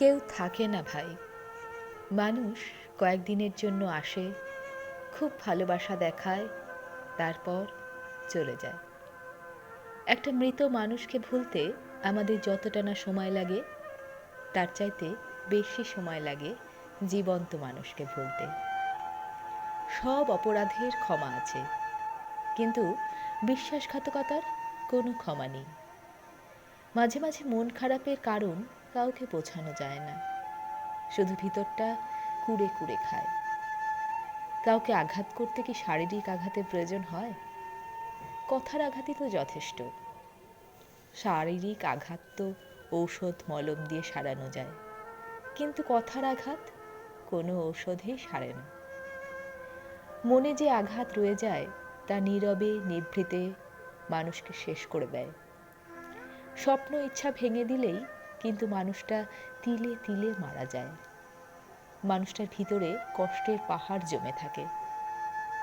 কেউ থাকে না ভাই। মানুষ কয়েকদিনের জন্য আসে, খুব ভালোবাসা দেখায়, তারপর চলে যায়। একটা মৃত মানুষকে ভুলতে আমাদের যতটা না সময় লাগে, তার চাইতে বেশি সময় লাগে জীবন্ত মানুষকে ভুলতে। সব অপরাধের ক্ষমা আছে, কিন্তু বিশ্বাসঘাতকতার কোনো ক্ষমা নেই। মাঝে মাঝে মন খারাপের কারণ কাউকে বোঝানো যায় না। শুধু ভিতরটা কুড়ে কুড়ে খায়। কাউকে আঘাত করতে কি শারীরিক আঘাতের প্রয়োজন হয়? কথার আঘাতই তো যথেষ্ট। শারীরিক আঘাত তো ঔষধ মলম দিয়ে সারানো যায়। কিন্তু কথার আঘাত কোনো ঔষধেই সারে না। মনে যে আঘাত রয়ে যায়, তা নীরবে, নিভৃতে মানুষকে শেষ করে দেয়। স্বপ্ন ইচ্ছা ভেঙে দিলেই কিন্তু মানুষটা তিলে তিলে মারা যায়। মানুষটার ভিতরে কষ্টের পাহাড় জমে থাকে।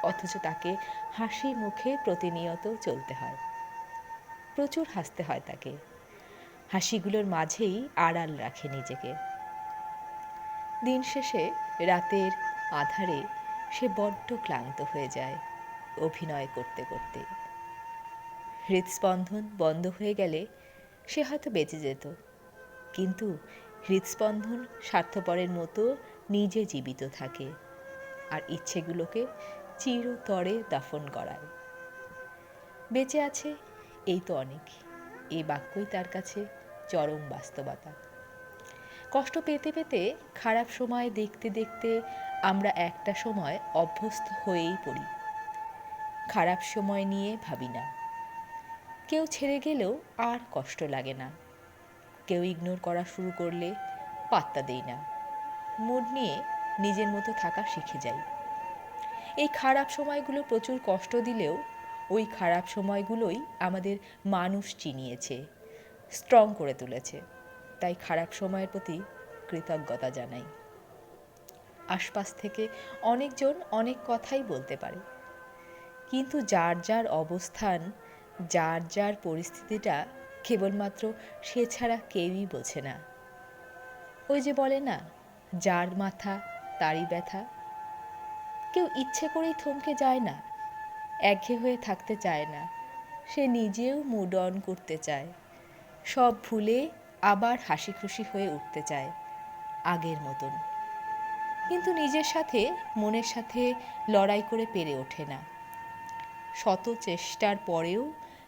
অথচ তাকে হাসি মুখে প্রতিনিয়ত চলতে হয়। প্রচুর হাসতে হয় তাকে। হাসিগুলোর মাঝেই আড়াল রাখে নিজেকে। দিন শেষে রাতের আধারে সে বড্ড ক্লান্ত হয়ে যায় অভিনয় করতে করতে। হৃদস্পন্দন বন্ধ হয়ে গেলে সে হয়তো বেঁচে যেত। কিন্তু হৃদস্পন্দন স্বার্থপরের মতো নিজে জীবিত থাকে আর ইচ্ছেগুলোকে চিরতরে দাফন করায়। বেঁচে আছে এই তো অনেক। এই বাক্যই তার কাছে চরম বাস্তবতা। কষ্ট পেতে পেতে খারাপ সময় দেখতে দেখতে আমরা একটা সময় অভ্যস্ত হয়েই পড়ি। খারাপ সময় নিয়ে ভাবি না। কেউ ছেড়ে গেলেও আর কষ্ট লাগে না। কেউ ইগনোর করা শুরু করলে পাত্তা দেই না। মুড নিয়ে নিজের মতো থাকা শিখে যাই। এই খারাপ সময়গুলো প্রচুর কষ্ট দিলেও ওই খারাপ সময়গুলোই আমাদের মানুষ চিনিয়েছে স্ট্রং করে তুলেছে। তাই খারাপ সময়ের প্রতি কৃতজ্ঞতা জানাই। আশপাশ থেকে অনেকজন অনেক কথাই বলতে পারে। কিন্তু যার যার অবস্থান, যার যার পরিস্থিতিটা কেবলমাত্র সে ছাড়া কেউই বোঝে না। ওই যে বলে না, যার মাথা তারই ব্যথা। কেউ ইচ্ছে করেই থমকে যায় না, একঘে হয়ে থাকতে চায় না। সে নিজেও মুড অন করতে চায়। সব ভুলে আবার হাসি খুশি হয়ে উঠতে চায়, আগের মতন। কিন্তু নিজের সাথে, মনের সাথে লড়াই করে পেরে ওঠে না। শত চেষ্টার পরেও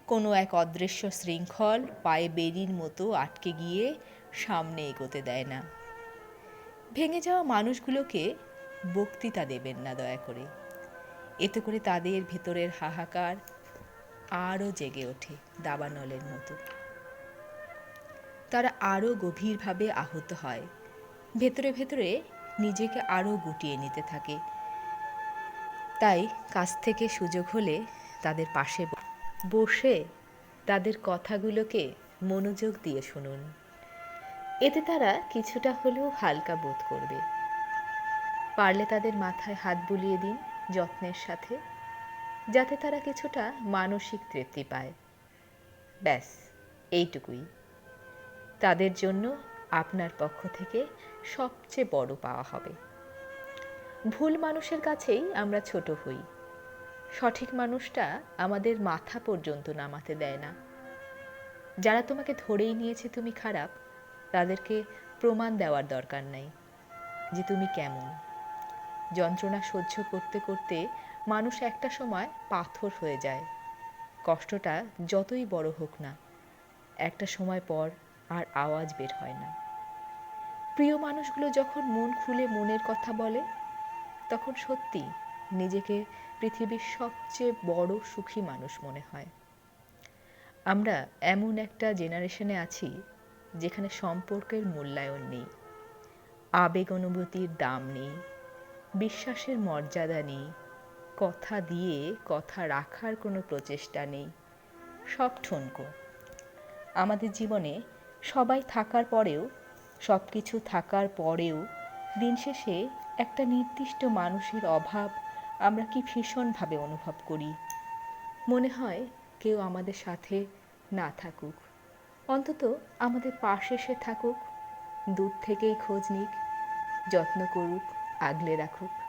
কোনো এক অদৃশ্য শৃঙ্খল পায়ে বেরির মতো আটকে গিয়ে সামনে এগোতে দেয় না। ভেঙে যাওয়া মানুষগুলোকে বক্তৃতা দেবেন না দয়া করে। এতে করে তাদের ভেতরের হাহাকার আরও জেগে ওঠে দাবানলের মতো। তারা আরও গভীরভাবে আহত হয়। ভেতরে ভেতরে নিজেকে আরও গুটিয়ে নিতে থাকে। তাই কাছ থেকে সুযোগ হলে তাদের পাশে বসে তাদের কথাগুলোকে মনোযোগ দিয়ে শুনুন। এতে তারা কিছুটা হলেও হালকা বোধ করবে। পারলে তাদের মাথায় হাত বুলিয়ে দিন যত্নের সাথে, যাতে তারা কিছুটা মানসিক তৃপ্তি পায়। ব্যাস, এইটুকুই। তাদের জন্য আপনার পক্ষ থেকে সবচেয়ে বড় পাওয়া হবে। ভুল মানুষের কাছেই আমরা ছোট হই। সঠিক মানুষটা আমাদের মাথা পর্যন্ত নামাতে দেয় না। যারা তোমাকে ধরেই নিয়েছে তুমি খারাপ, তাদেরকে প্রমাণ দেওয়ার দরকার নাই যে তুমি কেমন। যন্ত্রণা সহ্য করতে করতে মানুষ একটা সময় পাথর হয়ে যায়। কষ্টটা যতই বড় হোক না, একটা সময় পর আর আওয়াজ বের হয় না। প্রিয় মানুষগুলো যখন মন খুলে মনের কথা বলে, তখন সত্যি নিজেকে পৃথিবীর সবচেয়ে বড় সুখী মানুষ মনে হয়। আমরা এমন একটা জেনারেশনে আছি যেখানে সম্পর্কের মূল্যায়ন নেই, আবেগ অনুভূতির দাম নেই, বিশ্বাসের মর্যাদা নেই, কথা দিয়ে কথা রাখার কোনো প্রচেষ্টা নেই। সব ঠুনকো। আমাদের জীবনে সবাই থাকার পরেও সব কিছু থাকার পরেও দিন শেষে একটা নির্দিষ্ট মানুষের অভাব আমরা কি ভীষণভাবে অনুভব করি? মনে হয় কেউ আমাদের সাথে না থাকুক। অন্তত আমাদের পাশে সে থাকুক, দূর থেকেই খোঁজ নিক, যত্ন করুক, আগলে রাখুক।